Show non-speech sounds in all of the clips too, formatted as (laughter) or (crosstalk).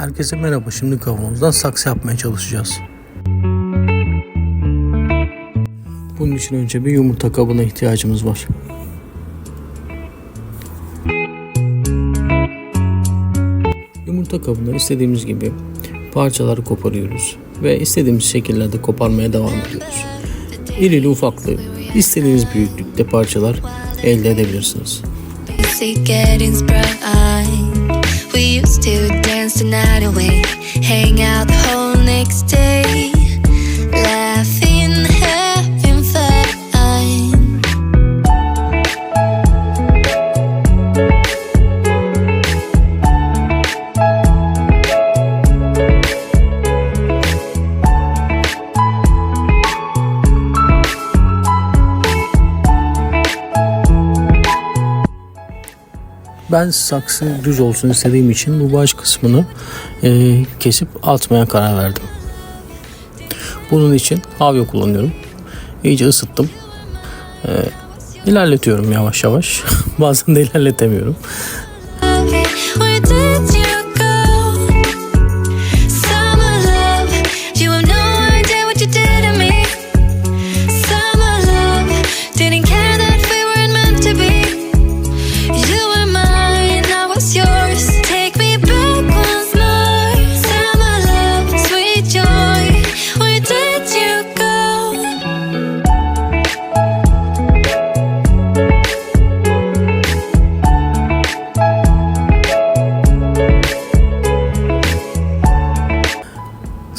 Herkese merhaba. Şimdi kavanozdan saksı yapmaya çalışacağız. Bunun için önce bir yumurta kabına ihtiyacımız var. Yumurta kabından istediğimiz gibi parçaları koparıyoruz ve istediğimiz şekillerde koparmaya devam ediyoruz. İrili ufaklı, istediğiniz büyüklükte parçalar elde edebilirsiniz. plans tonight away. Hang out the whole next day. Ben saksı düz olsun istediğim için bu baş kısmını e, kesip atmaya karar verdim. Bunun için havya kullanıyorum. İyice ısıttım. E, ilerletiyorum yavaş yavaş. (laughs) Bazen de ilerletemiyorum.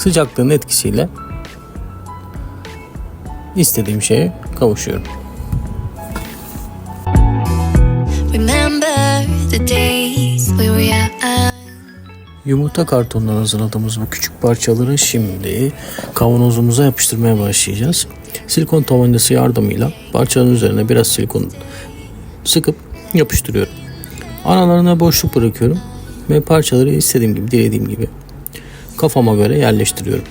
Sıcaklığın etkisiyle istediğim şeye kavuşuyorum. Yumurta kartonundan hazırladığımız bu küçük parçaları şimdi kavanozumuza yapıştırmaya başlayacağız. Silikon tabancası yardımıyla parçanın üzerine biraz silikon sıkıp yapıştırıyorum. Aralarına boşluk bırakıyorum ve parçaları istediğim gibi, dilediğim gibi kafama göre yerleştiriyorum.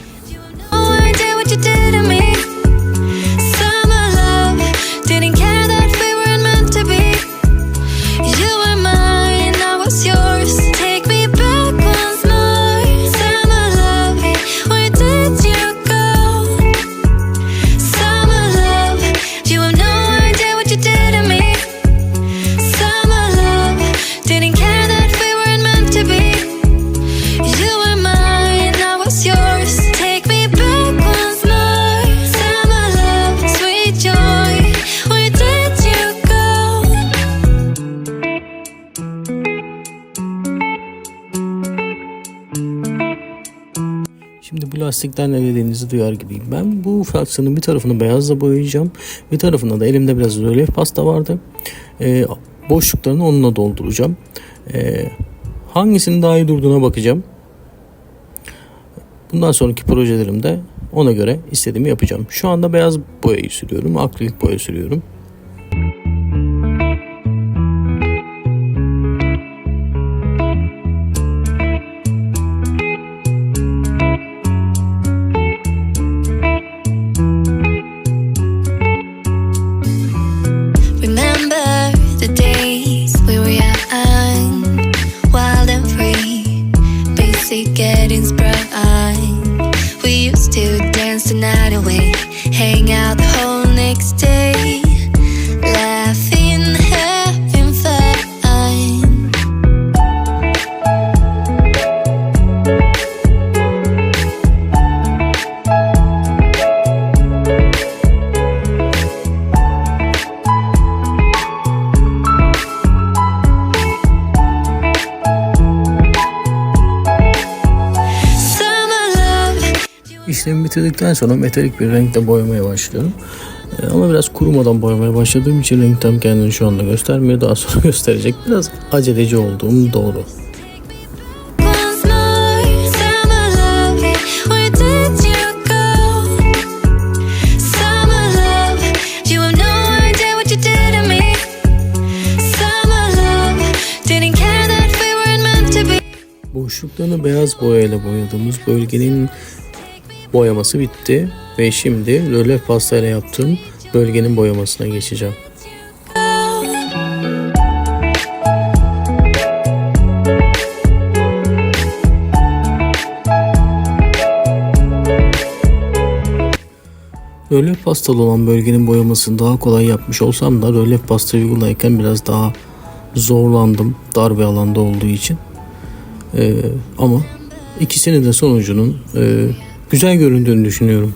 Lastikten ne dediğinizi duyar gibiyim. Ben bu fraksiyonun bir tarafını beyazla boyayacağım. Bir tarafına da elimde biraz rölyef pasta vardı. Ee, boşluklarını onunla dolduracağım. Ee, hangisinin daha iyi durduğuna bakacağım. Bundan sonraki projelerimde ona göre istediğimi yapacağım. Şu anda beyaz boyayı sürüyorum. Akrilik boya sürüyorum. Getting bright. We used to dance the night away, hang out the whole next day, İşlemi bitirdikten sonra metalik bir renkte boyamaya başlıyorum. Ee, ama biraz kurumadan boyamaya başladığım için renk tam kendini şu anda göstermiyor. Daha sonra (laughs) gösterecek. Biraz aceleci olduğum doğru. Boşluklarını beyaz boyayla boyadığımız bölgenin Boyaması bitti ve şimdi rölef pastayla yaptığım bölgenin boyamasına geçeceğim. Rölef pastalı olan bölgenin boyamasını daha kolay yapmış olsam da rölef pastayı uygularken biraz daha zorlandım dar bir alanda olduğu için. Ee, ama ikisinin de sonucunun e, güzel göründüğünü düşünüyorum.